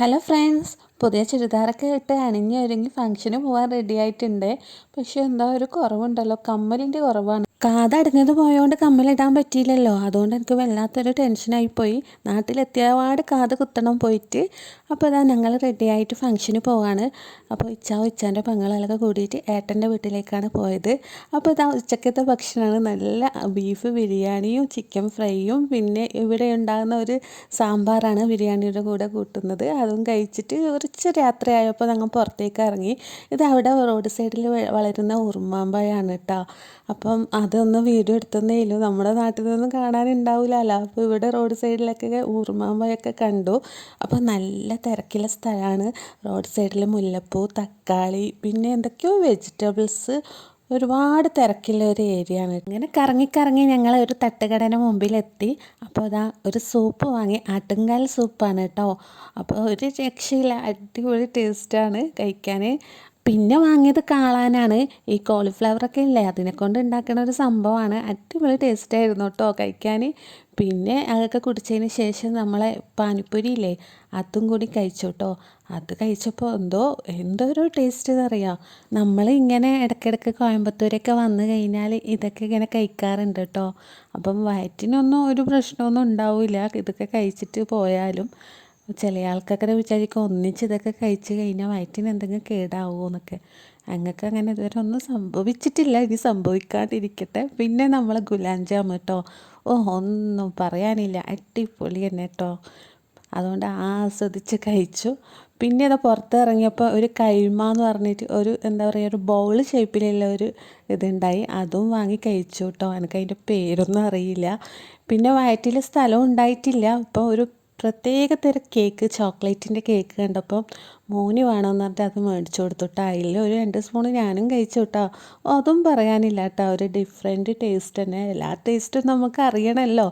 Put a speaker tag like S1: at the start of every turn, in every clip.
S1: Hello friends പുതിയ ചുരിദാറൊക്കെ ഇട്ട് അണിഞ്ഞ് ഒരുങ്ങി ഫംഗ്ഷന് പോകാൻ റെഡി ആയിട്ടുണ്ട്. പക്ഷെ എന്താ ഒരു കുറവുണ്ടല്ലോ. കമ്മലിന്റെ കുറവാണ്. കാതടഞ്ഞത് പോയതുകൊണ്ട് കമ്മലിടാൻ പറ്റിയില്ലല്ലോ. അതുകൊണ്ട് എനിക്ക് വല്ലാത്തൊരു ടെൻഷനായിപ്പോയി. നാട്ടിലെത്തിയപാട് കാത് കുത്തണം പോയിട്ട് അപ്പോൾ ഇതാ ഞങ്ങൾ റെഡി ആയിട്ട് ഫംഗ്ഷന് പോവാണ്. അപ്പോൾ ഇച്ചാവും ഉച്ചാന്റെ പെങ്ങളൊക്കെ കൂടിയിട്ട് ഏട്ടന്റെ വീട്ടിലേക്കാണ് പോയത്. അപ്പോൾ ഇതാ ഉച്ചക്കത്തെ ഭക്ഷണമാണ് നല്ല ബീഫ് ബിരിയാണിയും ചിക്കൻ ഫ്രൈയും പിന്നെ ഇവിടെ ഉണ്ടാകുന്ന ഒരു സാമ്പാറാണ് ബിരിയാണിയുടെ കൂടെ കൂട്ടുന്നത്. അതും കഴിച്ചിട്ട് കുറച്ച് രാത്രിയായപ്പോൾ ഞങ്ങൾ പുറത്തേക്ക് ഇറങ്ങി. ഇത് അവിടെ റോഡ് സൈഡിൽ വളരുന്ന ഉറുമാമ്പഴമാണ് കേട്ടോ അപ്പം അതൊന്ന് വീഡിയോ എടുത്തന്നേ നമ്മുടെ നാട്ടിൽ നിന്നൊന്നും കാണാനുണ്ടാവില്ലല്ലോ അപ്പോൾ ഇവിടെ റോഡ് സൈഡിലൊക്കെ ഊർമാമ്പഴമൊക്കെ കണ്ടു. അപ്പോൾ നല്ല തിരക്കിലെ സ്ഥലമാണ്. റോഡ് സൈഡിൽ മുല്ലപ്പൂ തക്കാളി പിന്നെ എന്തൊക്കെയോ വെജിറ്റബിൾസ്. ഒരുപാട് തിരക്കുള്ള ഒരു ഏരിയ ആണ്. ഇങ്ങനെ കറങ്ങി കറങ്ങി ഞങ്ങൾ ഒരു തട്ടുകടന മുമ്പിലെത്തി. അപ്പോൾ അതാ ഒരു സൂപ്പ് വാങ്ങി. ആട്ടുംകാൽ സൂപ്പാണ് കേട്ടോ. അപ്പോൾ ഒരു രക്ഷയില്ല. അടിപൊളി ടേസ്റ്റാണ് കഴിക്കാൻ പിന്നെ വാങ്ങിയത് കാളാനാണ്. ഈ കോളിഫ്ലവറൊക്കെ ഇല്ലേ അതിനെ കൊണ്ട് ഉണ്ടാക്കുന്ന ഒരു സംഭവമാണ്. അടിപൊളി ടേസ്റ്റ് ആയിരുന്നു കേട്ടോ കഴിക്കാൻ. പിന്നെ അതൊക്കെ കുടിച്ചതിന് ശേഷം നമ്മളെ പാനിപ്പൂരി ഇല്ലേ അതും കൂടി കഴിച്ചു കേട്ടോ അത് കഴിച്ചപ്പോൾ എന്തോ എന്തോ ഒരു ടേസ്റ്റ് എന്നറിയാം? നമ്മൾ ഇങ്ങനെ ഇടയ്ക്കിടയ്ക്ക് കോയമ്പത്തൂരൊക്കെ വന്നു കഴിഞ്ഞാൽ ഇതൊക്കെ ഇങ്ങനെ കഴിക്കാറുണ്ട് കേട്ടോ അപ്പം വയറ്റിനൊന്നും ഒരു പ്രശ്നമൊന്നും ഉണ്ടാവില്ല. ഇതൊക്കെ കഴിച്ചിട്ട് പോയാലും. ചില ആൾക്കൊക്കെ വിചാരിക്കും ഒന്നിച്ച് ഇതൊക്കെ കഴിച്ച് കഴിഞ്ഞാൽ വയറ്റിന് എന്തെങ്കിലും കേടാവുമോ എന്നൊക്കെ. അങ്ങക്ക് അങ്ങനെ ഇതുവരെ ഒന്നും സംഭവിച്ചിട്ടില്ല. ഇനി സംഭവിക്കാണ്ടിരിക്കട്ടെ പിന്നെ നമ്മൾ ഗുലാം ജാമു കേട്ടോ ഓ ഒന്നും പറയാനില്ല. അടിപൊളി തന്നെ കേട്ടോ അതുകൊണ്ട് ആസ്വദിച്ച് കഴിച്ചു. പിന്നെ അത് പുറത്തിറങ്ങിയപ്പോൾ ഒരു കൈമ എന്ന് പറഞ്ഞിട്ട് ഒരു എന്താ പറയുക ഒരു ബൗൾ ഷേപ്പിലുള്ള ഒരു ഇതുണ്ടായി. അതും വാങ്ങി കഴിച്ചു കേട്ടോ എനിക്ക് അതിന്റെ പേരൊന്നും അറിയില്ല. പിന്നെ വയറ്റിൽ സ്ഥലം ഉണ്ടായിട്ടില്ല. ഇപ്പോൾ ഒരു പ്രത്യേക തരം കേക്ക് ചോക്ലേറ്റിന്റെ കേക്ക് കണ്ടപ്പം മോന് വേണമെന്ന് പറഞ്ഞിട്ട് അത് മേടിച്ചു കൊടുത്തു കേട്ടോ അതിൽ ഒരു രണ്ട് സ്പൂൺ ഞാനും കഴിച്ചു കേട്ടോ അതും പറയാനില്ല കേട്ടോ ഒരു ഡിഫറെന്റ് ടേസ്റ്റ് തന്നെ. എല്ലാ ടേസ്റ്റും നമുക്ക് അറിയണമല്ലോ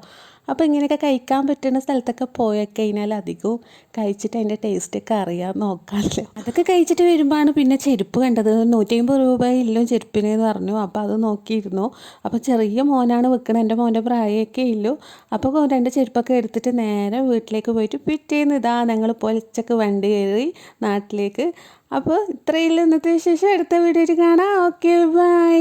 S1: അപ്പോൾ ഇങ്ങനെയൊക്കെ കഴിക്കാൻ പറ്റുന്ന സ്ഥലത്തൊക്കെ പോയി കഴിഞ്ഞാൽ അധികവും കഴിച്ചിട്ട് അതിന്റെ ടേസ്റ്റൊക്കെ അറിയാൻ നോക്കാമല്ലോ അതൊക്കെ കഴിച്ചിട്ട് വരുമ്പോഴാണ് പിന്നെ ചെരുപ്പ് കണ്ടത്. നൂറ്റിയമ്പത് രൂപ ഇല്ലോ ചെരുപ്പിന് എന്ന് പറഞ്ഞു. അപ്പോൾ അത് നോക്കിയിരുന്നു. അപ്പോൾ ചെറിയ മോനാണ് വെക്കണത്. എന്റെ മോന്റെ പ്രായമൊക്കെ ഇല്ലു അപ്പോൾ രണ്ട് ചെരുപ്പൊക്കെ എടുത്തിട്ട് നേരെ വീട്ടിലേക്ക് പോയിട്ട് പിറ്റേന്ന് ഇതാ ഞങ്ങൾ പൊലച്ചൊക്കെ വണ്ടി കയറി നാട്ടിലേക്ക്. അപ്പോൾ ഇത്രയില്ല ഇന്നത്തെ വിശേഷം. അടുത്ത വീഡിയോയിൽ കാണാം. Okay bye